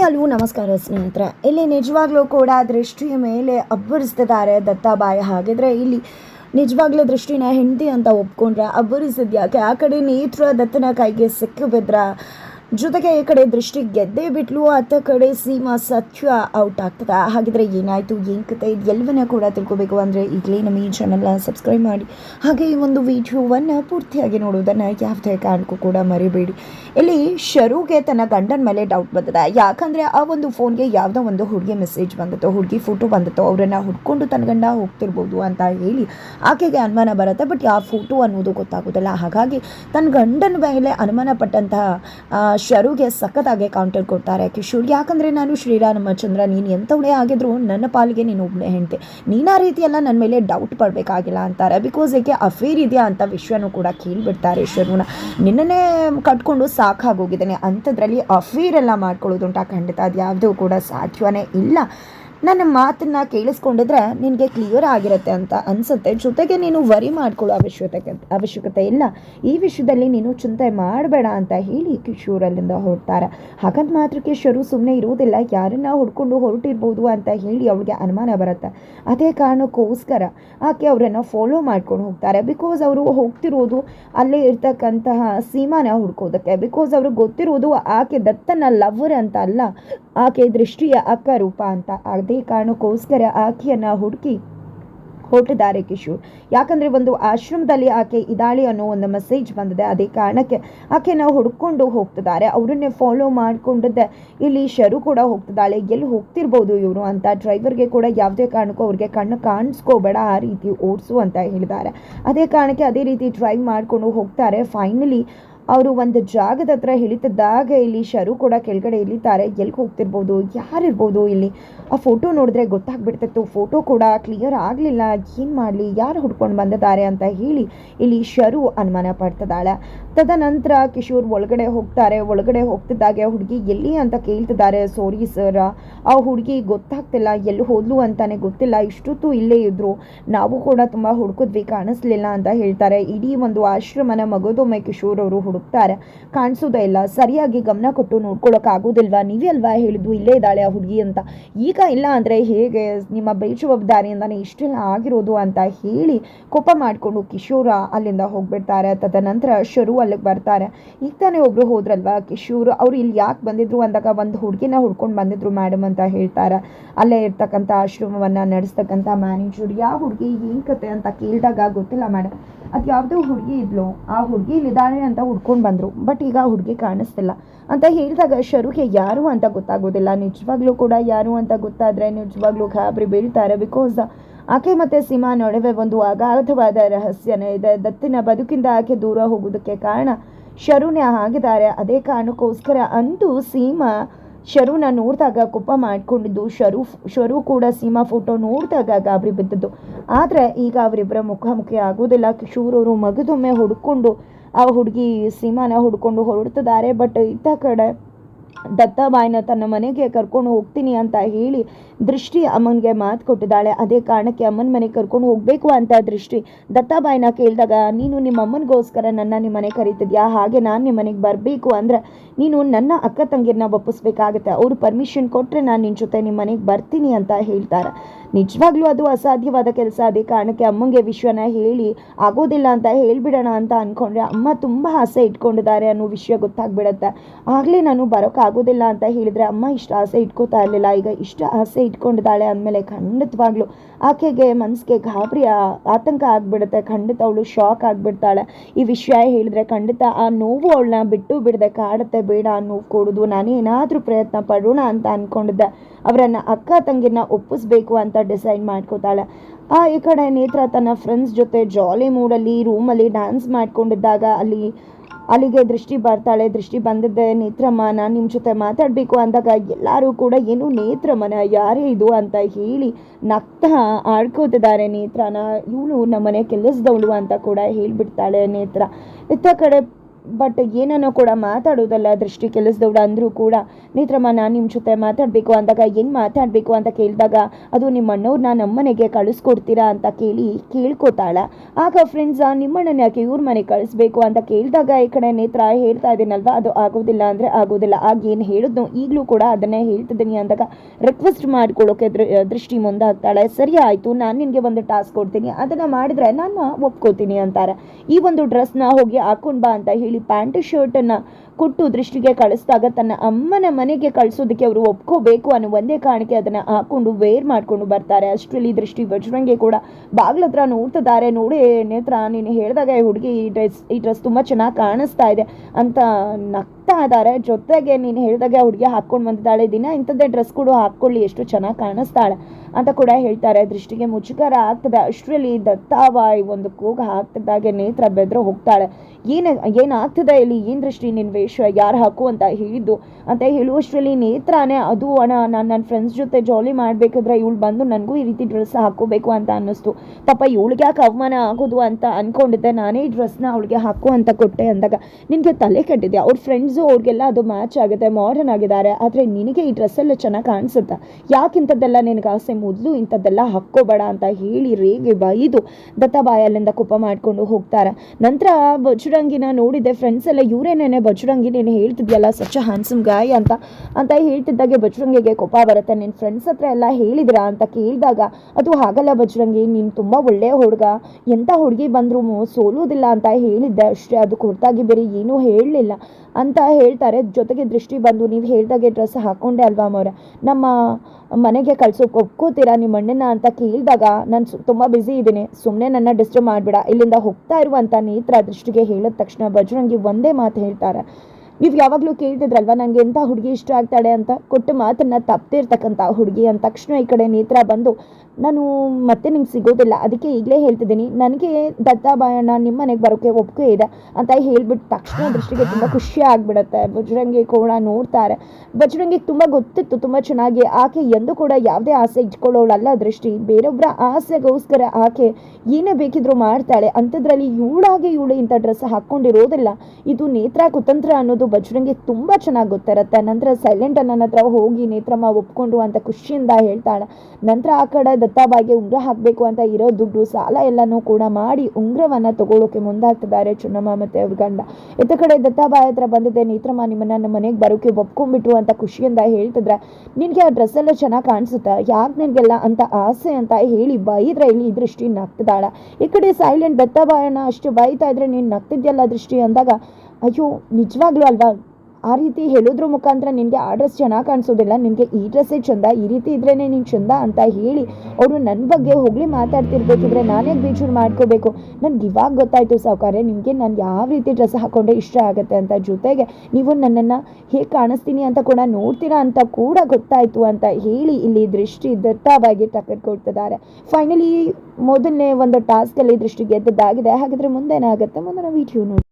Hi ನಮಸ್ಕಾರ ಸ್ನೇಹಿತರೆ. ಇಲ್ಲಿ ನಿಜವಾಗ್ಲೂ ಕೂಡ ದೃಷ್ಟಿಯ ಮೇಲೆ ಅಬ್ಬರಿಸ್ತಿದ್ದಾರೆ ದತ್ತಾಬಾಯಿ ಹಾಗಿದ್ರೆ ಇಲ್ಲಿ ನಿಜವಾಗ್ಲೂ ದೃಷ್ಟಿನ ಹೆಂಡತಿ ಅಂತ ಒಪ್ಕೊಂಡ್ರೆ ಅಬ್ಬರಿಸಿದ್ಯಾಕೆ? ಆ ಕಡೆ ನೇತ್ರ ದತ್ತನ ಕೈಗೆ ಸಿಕ್ಕು ಬಿದ್ರ ಜೊತೆಗೆ ಈ ಕಡೆ ದೃಷ್ಟಿ ಗೆದ್ದೇ ಬಿಟ್ಲು. ಅತ್ತ ಕಡೆ ಸೀಮಾ ಸತ್ಯ ಔಟ್ ಆಗ್ತದ. ಹಾಗಿದ್ರೆ ಏನಾಯಿತು, ಏನು ಕತೆ ಇದು ಎಲ್ಲವನ್ನ ಕೂಡ ತಿಳ್ಕೊಬೇಕು ಅಂದರೆ ಈಗಲೇ ನಮ್ಮ ಈ ಚಾನಲ್ನ ಸಬ್ಸ್ಕ್ರೈಬ್ ಮಾಡಿ. ಹಾಗೆ ಈ ಒಂದು ವಿಡಿಯೋವನ್ನು ಪೂರ್ತಿಯಾಗಿ ನೋಡುವುದನ್ನು ಯಾವುದೇ ಕಾರಣಕ್ಕೂ ಕೂಡ ಮರಿಬೇಡಿ. ಇಲ್ಲಿ ಶರುಗೆ ತನ್ನ ಗಂಡನ ಮೇಲೆ ಡೌಟ್ ಬಂದದ. ಯಾಕಂದರೆ ಆ ಒಂದು ಫೋನ್ಗೆ ಯಾವುದೋ ಒಂದು ಹುಡುಗಿ ಮೆಸೇಜ್ ಬಂದಿತ್ತು, ಹುಡುಗಿ ಫೋಟೋ ಬಂದತೋ ಅವರನ್ನು ಹುಡ್ಕೊಂಡು ತನ್ನ ಗಂಡ ಹೋಗ್ತಿರ್ಬೋದು ಅಂತ ಹೇಳಿ ಆಕೆಗೆ ಅನುಮಾನ ಬರುತ್ತೆ. ಬಟ್ ಯಾವ ಫೋಟೋ ಅನ್ನೋದು ಗೊತ್ತಾಗೋದಿಲ್ಲ. ಹಾಗಾಗಿ ತನ್ನ ಗಂಡನ ಮೇಲೆ ಅನುಮಾನ ಪಟ್ಟಂತಹ ಶರುಗೆ ಸಖತ್ತಾಗೆ ಕೌಂಟರ್ ಕೊಡ್ತಾರೆ. ಕಿಶೋರ್, ಯಾಕಂದರೆ ನಾನು ಶ್ರೀರಾಮಚಂದ್ರ ನೀನು ಎಂಥವಳೇ ಆಗಿದ್ರು ನನ್ನ ಪಾಲಿಗೆ ನೀನು ಒಬ್ಬನೇ ಹೆಂಡತಿ. ನೀನು ಆ ರೀತಿಯೆಲ್ಲ ನನ್ನ ಮೇಲೆ ಡೌಟ್ ಪಡಬೇಕಾಗಿಲ್ಲ ಅಂತಾರೆ. ಬಿಕಾಸ್ ಏಕೆ ಅಫೇರ್ ಇದೆಯಾ ಅಂತ ವಿಶ್ವನೂ ಕೂಡ ಕೇಳಿಬಿಡ್ತಾರೆ ಶರುನ. ನಿನ್ನನ್ನೇ ಕಟ್ಕೊಂಡು ಸಾಕಾಗೋಗಿದ್ದಾನೆ. ಅಂಥದ್ರಲ್ಲಿ ಅಫೇರ್ ಎಲ್ಲ ಮಾಡ್ಕೊಳ್ಳೋದುಂಟ ಖಂಡಿತ ಅದು ಯಾವುದೂ ಕೂಡ ಸಾಧ್ಯವೇ ಇಲ್ಲ. ನನ್ನ ಮಾತನ್ನ ಕೇಳಿಸ್ಕೊಂಡಿದ್ರೆ ನಿನಗೆ ಕ್ಲಿಯರ್ ಆಗಿರುತ್ತೆ ಅಂತ ಅನ್ಸುತ್ತೆ. ಜೊತೆಗೆ ನೀನು ವರಿ ಮಾಡ್ಕೊಳ್ಳೋ ಅವಶ್ಯಕತೆ ಅವಶ್ಯಕತೆ ಇಲ್ಲ. ಈ ವಿಷಯದಲ್ಲಿ ನೀನು ಚಿಂತೆ ಮಾಡಬೇಡ ಅಂತ ಹೇಳಿ ಕಿಶೋರ್ ಅಲ್ಲಿಂದ ಹೊರಡ್ತಾರೆ. ಹಾಗಂತ ಮಾತ್ರಕ್ಕೆ ಶರು ಸುಮ್ಮನೆ ಇರೋದಿಲ್ಲ ಯಾರನ್ನ ಹುಡ್ಕೊಂಡು ಹೊರಟಿರ್ಬೋದು ಅಂತ ಹೇಳಿ ಅವಳಿಗೆ ಅನುಮಾನ ಬರುತ್ತೆ. ಅದೇ ಕಾರಣಕ್ಕೋಸ್ಕರ ಆಕೆ ಅವರನ್ನು ಫಾಲೋ ಮಾಡ್ಕೊಂಡು ಹೋಗ್ತಾರೆ. ಬಿಕಾಸ್ ಅವರು ಹೋಗ್ತಿರೋದು ಅಲ್ಲೇ ಇರ್ತಕ್ಕಂತಹ ಸೀಮಾನ ಹುಡ್ಕೋದಕ್ಕೆ. ಬಿಕಾಸ್ ಅವ್ರಿಗೆ ಗೊತ್ತಿರೋದು ಆಕೆ ದತ್ತನ ಲವರ್ ಅಂತ ಅಲ್ಲ. ಆಕೆ ದೃಷ್ಟಿಯ ಅಕ್ಕ ರೂಪ ಅಂತ. ಅದೇ ಕಾರಣಕ್ಕೋಸ್ಕರ ಆಕೆಯನ್ನು ಹುಡುಕಿ ಹೊರಟಿದ್ದಾರೆ ಕಿಶೋರ್. ಯಾಕಂದರೆ ಒಂದು ಆಶ್ರಮದಲ್ಲಿ ಆಕೆ ಇದ್ದಾಳೆ ಅನ್ನೋ ಒಂದು ಮೆಸೇಜ್ ಬಂದಿದೆ. ಅದೇ ಕಾರಣಕ್ಕೆ ಆಕೆನ ಹುಡ್ಕೊಂಡು ಹೋಗ್ತಿದ್ದಾರೆ. ಅವರನ್ನೇ ಫಾಲೋ ಮಾಡ್ಕೊಂಡಿದ್ದೆ ಇಲ್ಲಿ ಶರು ಕೂಡ ಹೋಗ್ತಿದ್ದಾಳೆ. ಎಲ್ಲಿ ಹೋಗ್ತಿರ್ಬೋದು ಇವರು ಅಂತ ಡ್ರೈವರ್ಗೆ ಕೂಡ ಯಾವುದೇ ಕಾರಣಕ್ಕೂ ಅವ್ರಿಗೆ ಕಣ್ಣು ಕಾಣಿಸ್ಕೋಬೇಡ, ಆ ರೀತಿ ಓಡಿಸು ಅಂತ ಹೇಳಿದ್ದಾರೆ. ಅದೇ ಕಾರಣಕ್ಕೆ ಅದೇ ರೀತಿ ಡ್ರೈವ್ ಮಾಡಿಕೊಂಡು ಹೋಗ್ತಾರೆ. ಫೈನಲಿ ಅವರು ಒಂದು ಜಾಗದ ಹತ್ರ ಇಳಿತಿದ್ದಾಗ ಇಲ್ಲಿ ಶರು ಕೂಡ ಕೆಳಗಡೆ ಇಳಿತಾರೆ. ಎಲ್ಲಿಗೆ ಹೋಗ್ತಿರ್ಬೋದು? ಯಾರಿರ್ಬೋದು ಇಲ್ಲಿ? ಆ ಫೋಟೋ ನೋಡಿದ್ರೆ ಗೊತ್ತಾಗ್ಬಿಡ್ತಿತ್ತು. ಫೋಟೋ ಕೂಡ ಕ್ಲಿಯರ್ ಆಗಲಿಲ್ಲ. ಏನು ಮಾಡಲಿ? ಯಾರು ಹುಡ್ಕೊಂಡು ಬಂದಿದ್ದಾರೆ ಅಂತ ಹೇಳಿ ಇಲ್ಲಿ ಶರು ಅನುಮಾನ ಪಡ್ತಿದ್ದಾಳೆ. ತದನಂತರ ಕಿಶೋರ್ ಒಳಗಡೆ ಹೋಗ್ತಾರೆ. ಒಳಗಡೆ ಹೋಗ್ತಿದ್ದಾಗೆ ಹುಡುಗಿ ಎಲ್ಲಿ ಅಂತ ಕೇಳ್ತಿದ್ದಾರೆ. ಸೋರಿ ಸರ್ ಆ ಹುಡುಗಿ ಗೊತ್ತಾಗ್ತಿಲ್ಲ. ಎಲ್ಲಿ ಹೋದ್ಲು ಅಂತಾನೆ ಗೊತ್ತಿಲ್ಲ. ಇಷ್ಟೊತ್ತು ಇಲ್ಲೇ ಇದ್ರು. ನಾವು ಕೂಡ ತುಂಬ ಹುಡುಕಿದ್ವಿ. ಕಾಣಿಸ್ಲಿಲ್ಲ ಅಂತ ಹೇಳ್ತಾರೆ. ಇಡೀ ಒಂದು ಆಶ್ರಮನ ಮಗದೊಮ್ಮೆ ಕಿಶೋರ್ ಅವರು ಹುಡುಕ್ತಾರೆ ಕಾಣಿಸೋದೇ ಇಲ್ಲ. ಸರಿಯಾಗಿ ಗಮನ ಕೊಟ್ಟು ನೋಡ್ಕೊಳ್ಳೋಕ್ಕಾಗೋದಿಲ್ವಾ ನೀವೇ ಅಲ್ವಾ ಹೇಳಿದ್ದು, ಇಲ್ಲೇ ಇದ್ದಾಳೆ ಆ ಹುಡುಗಿ ಅಂತ. ಈಗ ಇಲ್ಲ ಅಂದರೆ ಹೇಗೆ ನಿಮ್ಮ ಬೇಜವಾಬ್ದಾರಿಯಿಂದನೇ ಇಷ್ಟೆಲ್ಲ ಆಗಿರೋದು ಅಂತ ಹೇಳಿ ಕೋಪ ಮಾಡಿಕೊಂಡು ಕಿಶೋರ ಅಲ್ಲಿಂದ ಹೋಗ್ಬಿಡ್ತಾರೆ. ತದನಂತರ ಶರು ಅಲ್ಲಿಗೆ ಬರ್ತಾರೆ. ಈಗ ತಾನೇ ಒಬ್ರು ಹೋದ್ರಲ್ವಾ ಕಿಶೋರ್? ಅವ್ರು ಇಲ್ಲಿ ಯಾಕೆ ಬಂದಿದ್ರು ಅಂದಾಗ ಒಂದು ಹುಡುಗಿನ ಹುಡ್ಕೊಂಡು ಬಂದಿದ್ರು ಮೇಡಮ್ ಅಂತ ಹೇಳ್ತಾರೆ. ಅಲ್ಲೇ ಇರ್ತಕ್ಕಂಥ ಆಶ್ರಮವನ್ನು ನಡೆಸ್ತಕ್ಕಂಥ ಮ್ಯಾನೇಜರ್ ಯಾವ ಹುಡುಗಿ ಏನು ಕತೆ ಅಂತ ಕೇಳಿದಾಗ ಗೊತ್ತಿಲ್ಲ ಮೇಡಮ್ ಅದು ಯಾವುದೋ ಹುಡುಗಿ ಇದ್ಲು. ಆ ಹುಡುಗಿ ಇಲ್ಲಿದ್ದಾಳೆ ಅಂತ ಹುಡ್ಕೊಂಡು ಬಂದರು. ಬಟ್ ಈಗ ಆ ಹುಡುಗಿ ಕಾಣಿಸ್ತಿಲ್ಲ. ಅಂತ ಹೇಳಿದಾಗ ಶರುಗೆ ಯಾರು ಅಂತ ಗೊತ್ತಾಗೋದಿಲ್ಲ. ನಿಜವಾಗ್ಲೂ ಕೂಡ ಯಾರು ಅಂತ ಗೊತ್ತಾದರೆ ನಿಜವಾಗ್ಲೂ ಗಾಬರಿ ಬೀಳ್ತಾರೆ ಬಿಕಾಸ್ ಆಕೆ ಮತ್ತು ಸೀಮಾ ನಡುವೆ ಒಂದು ಅಗಾಧವಾದ ರಹಸ್ಯನೇ ಇದೆ. ದತ್ತಿನ ಬದುಕಿಂದ ಆಕೆ ದೂರ ಹೋಗೋದಕ್ಕೆ ಕಾರಣ ಶರುನೇ ಆಗಿದ್ದಾರೆ. ಅದೇ ಕಾರಣಕ್ಕೋಸ್ಕರ ಅಂತೂ ಸೀಮಾ ಶರುನ ನೋಡಿದಾಗ ಕೊಪ್ಪ ಮಾಡ್ಕೊಂಡಿದ್ದು ಶರು ಶರು ಕೂಡ ಸೀಮಾ ಫೋಟೋ ನೋಡಿದಾಗ ಗಾಬರಿ ಬಿದ್ದದ್ದು. ಆದರೆ ಈಗ ಅವರಿಬ್ಬರ ಮುಖಾಮುಖಿ ಆಗೋದಿಲ್ಲ. ಕಿಶೋರ್ ಅವರು ಮಗದೊಮ್ಮೆ ಹುಡ್ಕೊಂಡು, ಆ ಹುಡುಗಿ ಸೀಮಾನ ಹುಡ್ಕೊಂಡು ಹೊರಡ್ತಿದ್ದಾರೆ. ಬಟ್ ಇತ್ತ ಕಡೆ ದತ್ತಾಬಾಯಿನ ತನ್ನ ಮನೆಗೆ ಕರ್ಕೊಂಡು ಹೋಗ್ತೀನಿ ಅಂತ ಹೇಳಿ ದೃಷ್ಟಿ ಅಮ್ಮನಿಗೆ ಮಾತು ಕೊಟ್ಟಿದ್ದಾಳೆ. ಅದೇ ಕಾರಣಕ್ಕೆ ಅಮ್ಮನ ಮನೆಗೆ ಕರ್ಕೊಂಡು ಹೋಗಬೇಕು ಅಂತ ದೃಷ್ಟಿ ದತ್ತಾಬಾಯಿನ ಕೇಳಿದಾಗ, ನೀನು ನಿಮ್ಮ ಅಮ್ಮನಿಗೋಸ್ಕರ ನನ್ನ ನಿಮ್ಮ ಮನೆ ಕರೀತಿದ್ಯಾ? ಹಾಗೆ ನಾನು ನಿಮ್ಮ ಮನೆಗೆ ಬರಬೇಕು ಅಂದರೆ ನೀನು ನನ್ನ ಅಕ್ಕ ತಂಗಿರನ್ನ ಒಪ್ಪಿಸ್ಬೇಕಾಗತ್ತೆ. ಅವರು ಪರ್ಮಿಷನ್ ಕೊಟ್ಟರೆ ನಾನು ನಿನ್ನ ಜೊತೆ ನಿಮ್ಮ ಮನೆಗೆ ಬರ್ತೀನಿ ಅಂತ ಹೇಳ್ತಾರೆ. ನಿಜವಾಗ್ಲೂ ಅದು ಅಸಾಧ್ಯವಾದ ಕೆಲಸ. ಅದೇ ಕಾರಣಕ್ಕೆ ಅಮ್ಮಂಗೆ ವಿಶ್ವನ ಹೇಳಿ ಆಗೋದಿಲ್ಲ ಅಂತ ಹೇಳಿಬಿಡೋಣ ಅಂತ ಅಂದ್ಕೊಂಡ್ರೆ ಅಮ್ಮ ತುಂಬ ಆಸೆ ಇಟ್ಕೊಂಡಿದ್ದಾರೆ ಅನ್ನೋ ವಿಷಯ ಗೊತ್ತಾಗ್ಬಿಡತ್ತೆ. ಆಗಲೇ ನಾನು ಬರೋಕ್ಕಾಗೋದಿಲ್ಲ ಅಂತ ಹೇಳಿದರೆ ಅಮ್ಮ ಇಷ್ಟು ಆಸೆ ಇಟ್ಕೋತಾ ಇರಲಿಲ್ಲ. ಈಗ ಇಷ್ಟು ಆಸೆ ಇಟ್ಕೊಂಡಿದ್ದಾಳೆ ಅಂದಮೇಲೆ ಖಂಡಿತವಾಗ್ಲೂ ಆಕೆಗೆ ಮನಸ್ಸಿಗೆ ಗಾಬರಿ ಆತಂಕ ಆಗಿಬಿಡುತ್ತೆ. ಖಂಡಿತ ಅವಳು ಶಾಕ್ ಆಗಿಬಿಡ್ತಾಳೆ. ಈ ವಿಷಯ ಹೇಳಿದ್ರೆ ಖಂಡಿತ ಆ ನೋವು ಅವಳನ್ನ ಬಿಟ್ಟು ಬಿಡದೆ ಕಾಡುತ್ತೆ. ಬೇಡ ಆ ನೋವು ಕೊಡೋದು ನಾನೇನಾದರೂ ಪ್ರಯತ್ನ ಪಡೋಣ ಅಂತ ಅಂದ್ಕೊಂಡಿದ್ದೆ ಅವರನ್ನು ಅಕ್ಕ ತಂಗಿನ ಒಪ್ಪಿಸ್ಬೇಕು ಅಂತ ಡಿಸೈಡ್ ಮಾಡ್ಕೋತಾಳೆ. ಆ ಈ ಕಡೆ ನೇತ್ರ ತನ್ನ ಫ್ರೆಂಡ್ಸ್ ಜೊತೆ ಜಾಲಿ ಮೂಡಲ್ಲಿ ರೂಮಲ್ಲಿ ಡ್ಯಾನ್ಸ್ ಮಾಡ್ಕೊಂಡಿದ್ದಾಗ ಅಲ್ಲಿ, ಅಲ್ಲಿಗೆ ದೃಷ್ಟಿ ಬರ್ತಾಳೆ. ದೃಷ್ಟಿ ಬಂದಿದ್ದೆ, ನೇತ್ರಮ್ಮ, ನಾನು ನಿಮ್ಮ ಜೊತೆ ಮಾತಾಡಬೇಕು ಅಂದಾಗ ಎಲ್ಲರೂ ಕೂಡ ಏನು ನೇತ್ರಮ್ಮನ ಯಾರೇ ಇದು ಅಂತ ಹೇಳಿ ನಗ್ತಾ ಆಡ್ಕೋತಿದ್ದಾರೆ ನೇತ್ರನ. ಇವಳು ನಮ್ಮನೆ ಕೆಲಸದವಳು ಅಂತ ಕೂಡ ಹೇಳಿಬಿಡ್ತಾಳೆ ನೇತ್ರ. ಇತ್ತ ಕಡೆ ಬಟ್ ಏನನ್ನೋ ಕೂಡ ಮಾತಾಡೋದಲ್ಲ ದೃಷ್ಟಿ ಕೆಲಸದವಳು ಅಂದರೂ ಕೂಡ, ನೇತ್ರಮ್ಮ, ನಾನು ನಿಮ್ಮ ಜೊತೆ ಮಾತಾಡಬೇಕು ಅಂದಾಗ ಏನು ಮಾತಾಡಬೇಕು? ಅಂತ ಕೇಳಿದಾಗ, ಅದು ನಿಮ್ಮ ಅಣ್ಣವ್ರನ್ನ ನಮ್ಮನೆಗೆ ಕಳಿಸ್ಕೊಡ್ತೀರಾ? ಅಂತ ಕೇಳಿ ಕೇಳ್ಕೊತಾಳೆ. ಆಗ ಫ್ರೆಂಡ್ಸ್ ನಿಮ್ಮಣ್ಣನ ಯಾಕೆ ಇವ್ರ ಮನೆ ಕಳಿಸ್ಬೇಕು ಅಂತ ಕೇಳಿದಾಗ ಈ ಕಡೆ ನೇತ್ರ, ಹೇಳ್ತಾ ಇದ್ದೀನಲ್ವಾ ಅದು ಆಗೋದಿಲ್ಲ ಅಂದರೆ ಆಗೋದಿಲ್ಲ. ಆಗ ಏನು ಹೇಳಿದ್ನು? ಈಗಲೂ ಕೂಡ ಅದನ್ನೇ ಹೇಳ್ತಿದ್ದೀನಿ ಅಂದಾಗ ರಿಕ್ವೆಸ್ಟ್ ಮಾಡ್ಕೊಳ್ಳೋಕೆ ದೃಷ್ಟಿ ಮುಂದಾಗ್ತಾಳೆ. ಸರಿ ಆಯಿತು, ನಾನು ನಿನಗೆ ಒಂದು ಟಾಸ್ಕ್ ಕೊಡ್ತೀನಿ. ಅದನ್ನು ಮಾಡಿದ್ರೆ ನಾನು ಒಪ್ಕೋತೀನಿ ಅಂತಾರೆ. ಈ ಒಂದು ಡ್ರೆಸ್ನ ಹೋಗಿ ಹಾಕೊಂಡು ಬಾ ಅಂತ ಹೇಳಿ, ಪ್ಯಾಂಟ್ ಶರ್ಟನ್ನು ಕೊಟ್ಟು ದೃಷ್ಟಿಗೆ ಕಳಿಸಿದಾಗ ತನ್ನ ಅಮ್ಮನ ಮನೆಗೆ ಕಳಿಸೋದಕ್ಕೆ ಅವರು ಒಪ್ಕೋಬೇಕು ಅನ್ನೋ ಒಂದೇ ಕಾರಣಕ್ಕೆ ಅದನ್ನು ಹಾಕೊಂಡು ವೇರ್ ಮಾಡಿಕೊಂಡು ಬರ್ತಾರೆ. ಅಷ್ಟರಲ್ಲಿ ದೃಷ್ಟಿ ಬಜರಂಗಿ ಕೂಡ ಬಾಗ್ಲತ್ರ ನೋಡ್ತಿದ್ದಾರೆ. ನೋಡಿ ನೇತ್ರ, ನೀನು ಹೇಳಿದಾಗ ಈ ಹುಡುಗಿ ಈ ಡ್ರೆಸ್ ಈ ಡ್ರೆಸ್ ತುಂಬ ಚೆನ್ನಾಗಿ ಕಾಣಿಸ್ತಾ ಇದೆ ಅಂತ ನಗ್ತಾ ಇದ್ದಾರೆ ಜೊತೆಗೆ ನೀನು ಹೇಳಿದಾಗ ಹುಡುಗಿ ಹಾಕ್ಕೊಂಡು ಬಂದಿದ್ದಾಳೆ. ದಿನ ಇಂಥದ್ದೇ ಡ್ರೆಸ್ ಕೂಡ ಹಾಕ್ಕೊಳ್ಳಿ ಎಷ್ಟು ಚೆನ್ನಾಗಿ ಕಾಣಿಸ್ತಾಳೆ ಅಂತ ಕೂಡ ಹೇಳ್ತಾರೆ. ದೃಷ್ಟಿಗೆ ಮುಜುಗರ ಆಗ್ತದೆ. ಅಷ್ಟರಲ್ಲಿ ದತ್ತಾವಾಯ್ ಒಂದು ಕೂಗು ಹಾಕ್ತಿದ್ದಾಗೆ ನೇತ್ರ ಬೆದ್ರು ಹೋಗ್ತಾಳೆ. ಏನು, ಏನಾಗ್ತದೆ ಇಲ್ಲಿ? ಏನು ದೃಷ್ಟಿ ನಿನ್ನ ವೇಷ? ಯಾರು ಹಾಕು ಅಂತ ಹೇಳಿದ್ದು. ಅಂತ ಹೇಳುವಷ್ಟರಲ್ಲಿ ನೇತ್ರಾನೇ, ಅದು ಅಣ್ಣ, ನಾನು ನನ್ನ ಫ್ರೆಂಡ್ಸ್ ಜೊತೆ ಜಾಲಿ ಮಾಡಬೇಕಾದ್ರೆ ಇವಳು ಬಂದು ನನಗೂ ಈ ರೀತಿ ಡ್ರೆಸ್ ಹಾಕೋಬೇಕು ಅಂತ ಅನ್ನಿಸ್ತು. ಪಾಪ ಇವಳಿಗೆ ಯಾಕೆ ಅವಮಾನ ಆಗೋದು ಅಂತ ಅಂದ್ಕೊಂಡಿದ್ದೆ ನಾನೇ ಈ ಡ್ರೆಸ್ನ ಅವಳಿಗೆ ಹಾಕು ಅಂತ ಕೊಟ್ಟೆ ಅಂದಾಗ, ನಿನಗೆ ತಲೆ ಕೆಟ್ಟಿದೆ ಅವ್ರ ಫ್ರೆಂಡ್ಸು ಅವ್ರಿಗೆಲ್ಲ ಅದು ಮ್ಯಾಚ್ ಆಗುತ್ತೆ ಮಾಡರ್ನ್ ಆಗಿದ್ದಾರೆ. ಆದರೆ ನಿನಗೆ ಈ ಡ್ರೆಸ್ಸೆಲ್ಲ ಚೆನ್ನಾಗಿ ಕಾಣಿಸುತ್ತೆ? ಯಾಕೆ ಇಂಥದ್ದೆಲ್ಲ ನಿನಗೆ ಆಸೆ? ಮೊದಲು ಇಂಥದ್ದೆಲ್ಲ ಹಾಕ್ಕೋಬೇಡ ಅಂತ ಹೇಳಿ ರೇಗೆ ಬೈದು ದತ್ತಾಬಾಯಿ ಅಲ್ಲಿಂದ ಕೋಪ ಮಾಡಿಕೊಂಡು ಹೋಗ್ತಾರೆ. ನಂತರ ಬಜರಂಗಿನ ನೋಡಿದೆ ಫ್ರೆಂಡ್ಸ್ ಎಲ್ಲ ಇವರೇನೇನೆ ಬಜರಂಗಿ? ನೀನು ಹೇಳ್ತಿದ್ಯಲ್ಲ ಸಚ್ಚ ಹ್ಯಾನ್ಸಮ್ ಗಾಯ್ ಅಂತ. ಅಂತ ಹೇಳ್ತಿದ್ದಾಗೆ ಬಜರಂಗಿಗೆ ಕೋಪ ಬರುತ್ತೆ. ನಿನ್ನ ಫ್ರೆಂಡ್ಸ್ ಹತ್ರ ಎಲ್ಲ ಹೇಳಿದಿರ? ಅಂತ ಕೇಳಿದಾಗ, ಅದು ಹಾಗಲ್ಲ ಬಜರಂಗಿ, ನೀನು ತುಂಬ ಒಳ್ಳೆಯ ಹುಡುಗ. ಎಂಥ ಹುಡುಗಿ ಬಂದರೂ ಸೋಲೋದಿಲ್ಲ ಅಂತ ಹೇಳಿದ್ದೆ. ಅಷ್ಟೇ, ಅದು ಹೊರತಾಗಿ ಬೇರೆ ಏನೂ ಹೇಳಲಿಲ್ಲ. ಅಂತ ಹೇಳ್ತಾರೆ, ಜೊತೆಗೆ ದೃಷ್ಟಿ ಬಂದು ನೀವು ಹೇಳ್ದಾಗೆ ಡ್ರೆಸ್ ಹಾಕ್ಕೊಂಡೆ ಅಲ್ವಾ ಅವರ ನಮ್ಮ ಮನೆಗೆ ಕಳ್ಸೋಕೆ ಒಪ್ಕೋತೀರಾ ನಿಮ್ಮ ಅಣ್ಣನ ಅಂತ ಕೇಳಿದಾಗ ನಾನು ತುಂಬ ಬ್ಯುಸಿ ಇದ್ದೀನಿ. ಸುಮ್ಮನೆ ನನ್ನ ಡಿಸ್ಟರ್ಬ್ ಮಾಡಿಬಿಡ. ಇಲ್ಲಿಂದ ಹೋಗ್ತಾ ಇರುವಂಥ ನೇತ್ರ ದೃಷ್ಟಿಗೆ ಹೇಳಿದ ತಕ್ಷಣ ಬಜರಂಗಿ ಒಂದೇ ಮಾತು ಹೇಳ್ತಾರೆ. ನೀವು ಯಾವಾಗಲೂ ಕೇಳ್ತಿದ್ರಲ್ವ ನನಗೆ ಎಂಥ ಹುಡುಗಿ ಇಷ್ಟ ಆಗ್ತಾಳೆ ಅಂತ? ಕೊಟ್ಟು ಮಾತನ್ನು ತಪ್ತಿರ್ತಕ್ಕಂಥ ಹುಡುಗಿ ಅಂದ ತಕ್ಷಣ ಈ ಕಡೆ ನೇತ್ರ ಬಂದು, ನಾನು ಮತ್ತೆ ನಿಂಗೆ ಸಿಗೋದಿಲ್ಲ, ಅದಕ್ಕೆ ಈಗಲೇ ಹೇಳ್ತಿದ್ದೀನಿ. ನನಗೆ ದತ್ತಾಬಾಯಣ್ಣ ನಿಮ್ಮ ಮನೆಗೆ ಬರೋಕ್ಕೆ ಒಪ್ಪಿಗೆ ಇದೆ ಅಂತ ಹೇಳ್ಬಿಟ್ಟು ತಕ್ಷಣ ದೃಷ್ಟಿಗೆ ತುಂಬ ಖುಷಿ ಆಗಿಬಿಡುತ್ತೆ. ಬಜರಂಗಿ ಕೋಣ ನೋಡ್ತಾರೆ. ಬಜರಂಗಿಗೆ ತುಂಬ ಗೊತ್ತಿತ್ತು, ತುಂಬ ಚೆನ್ನಾಗಿ. ಆಕೆ ಎಂದು ಕೂಡ ಯಾವುದೇ ಆಸೆ ಇಟ್ಕೊಳ್ಳೋಳಲ್ಲ ದೃಷ್ಟಿ. ಬೇರೊಬ್ಬರ ಆಸೆಗೋಸ್ಕರ ಆಕೆ ಏನೇ ಬೇಕಿದ್ರು ಮಾಡ್ತಾಳೆ. ಅಂಥದ್ರಲ್ಲಿ ಇವಳಾಗೆ ಇವಳು ಇಂಥ ಡ್ರೆಸ್ ಹಾಕ್ಕೊಂಡಿರೋದಿಲ್ಲ. ಇದು ನೇತ್ರ ಕುತಂತ್ರ ಅನ್ನೋದು ಬಜರಂಗಿ ತುಂಬ ಚೆನ್ನಾಗಿ ಗೊತ್ತಿರುತ್ತೆ. ನಂತರ ಸೈಲೆಂಟ್ ನನ್ನ ಹತ್ರ ಹೋಗಿ ನೇತ್ರಮ್ಮ ಒಪ್ಕೊಂಡು ಅಂತ ಖುಷಿಯಿಂದ ಹೇಳ್ತಾಳೆ. ನಂತರ ಆ ಕಡೆ ದತ್ತಾಬಾಯಿಗೆ ಉಂಗ್ರ ಹಾಕಬೇಕು ಅಂತ ಇರೋ ದುಡ್ಡು, ಸಾಲ ಎಲ್ಲನೂ ಕೂಡ ಮಾಡಿ ಉಂಗುರವನ್ನು ತಗೊಳ್ಳೋಕೆ ಮುಂದಾಗ್ತಿದ್ದಾರೆ ಚುನ್ನಮ್ಮ ಮತ್ತು ಅವ್ರ ಗಂಡ. ಇತ್ತ ಕಡೆ ದತ್ತಾಬಾಯಿ ಹತ್ರ ಬಂದಿದ್ದೆ, ನೇತ್ರಮ್ಮ ನಿಮ್ಮನ್ನು ನಮ್ಮ ಮನೆಗೆ ಬರೋಕೆ ಒಪ್ಕೊಂಡ್ಬಿಟ್ರು ಅಂತ ಖುಷಿಯಿಂದ ಹೇಳ್ತಿದ್ರೆ, ನಿನಗೆ ಆ ಡ್ರೆಸ್ ಎಲ್ಲ ಚೆನ್ನಾಗಿ ಕಾಣಿಸುತ್ತೆ? ಯಾಕೆ ನಿನಗೆಲ್ಲ ಅಂತ ಆಸೆ ಅಂತ ಹೇಳಿ ಬೈದ್ರೆ ಇಲ್ಲಿ ಈ ದೃಷ್ಟಿ ನಗ್ತಿದ್ದಾಳೆ. ಈ ಕಡೆ ಸೈಲೆಂಟ್ ದತ್ತಾಬಾಯನ್ನ ಅಷ್ಟು ಬೈತಾ ಇದ್ರೆ ನೀನು ನಗ್ತಿದ್ಯಲ್ಲ ದೃಷ್ಟಿ ಅಂದಾಗ ಅಯ್ಯೋ, ನಿಜವಾಗ್ಲೂ ಅಲ್ವಾ? ಆ ರೀತಿ ಹೇಳೋದ್ರ ಮುಖಾಂತರ ನಿನಗೆ ಆ ಡ್ರೆಸ್ ಚೆನ್ನಾಗಿ ಕಾಣಿಸೋದಿಲ್ಲ, ನಿನಗೆ ಈ ಡ್ರೆಸ್ಸೇ ಚಂದ, ಈ ರೀತಿ ಇದ್ರೇ ನೀನು ಚಂದ ಅಂತ ಹೇಳಿ ಅವರು ನನ್ನ ಬಗ್ಗೆ ಹೋಗಲಿ ಮಾತಾಡ್ತಿರ್ಬೇಕಿದ್ರೆ ನಾನೇ ಬೇಜೂರು ಮಾಡ್ಕೋಬೇಕು? ನನಗೆ ಇವಾಗ ಗೊತ್ತಾಯಿತು ಸಾವುಕಾರೆ, ನಿಮಗೆ ನಾನು ಯಾವ ರೀತಿ ಡ್ರೆಸ್ ಹಾಕೊಂಡ್ರೆ ಇಷ್ಟ ಆಗುತ್ತೆ ಅಂತ. ಜೊತೆಗೆ ನೀವು ನನ್ನನ್ನು ಹೇಗೆ ಕಾಣಿಸ್ತೀನಿ ಅಂತ ಕೂಡ ನೋಡ್ತೀರಾ ಅಂತ ಕೂಡ ಗೊತ್ತಾಯಿತು ಅಂತ ಹೇಳಿ ಇಲ್ಲಿ ದೃಷ್ಟಿ ದತ್ತವಾಗಿ ಟಕ್ಕರ್ ಕೊಡ್ತಿದ್ದಾರೆ. ಫೈನಲಿ ಮೊದಲನೇ ಒಂದು ಟಾಸ್ಕಲ್ಲಿ ದೃಷ್ಟಿ ಗೆದ್ದದ್ದಾಗಿದೆ. ಹಾಗಾದರೆ ಮುಂದೇನಾಗುತ್ತೆ? ಮುಂದಿನ ವಿಡಿಯೋ ನೋಡಿ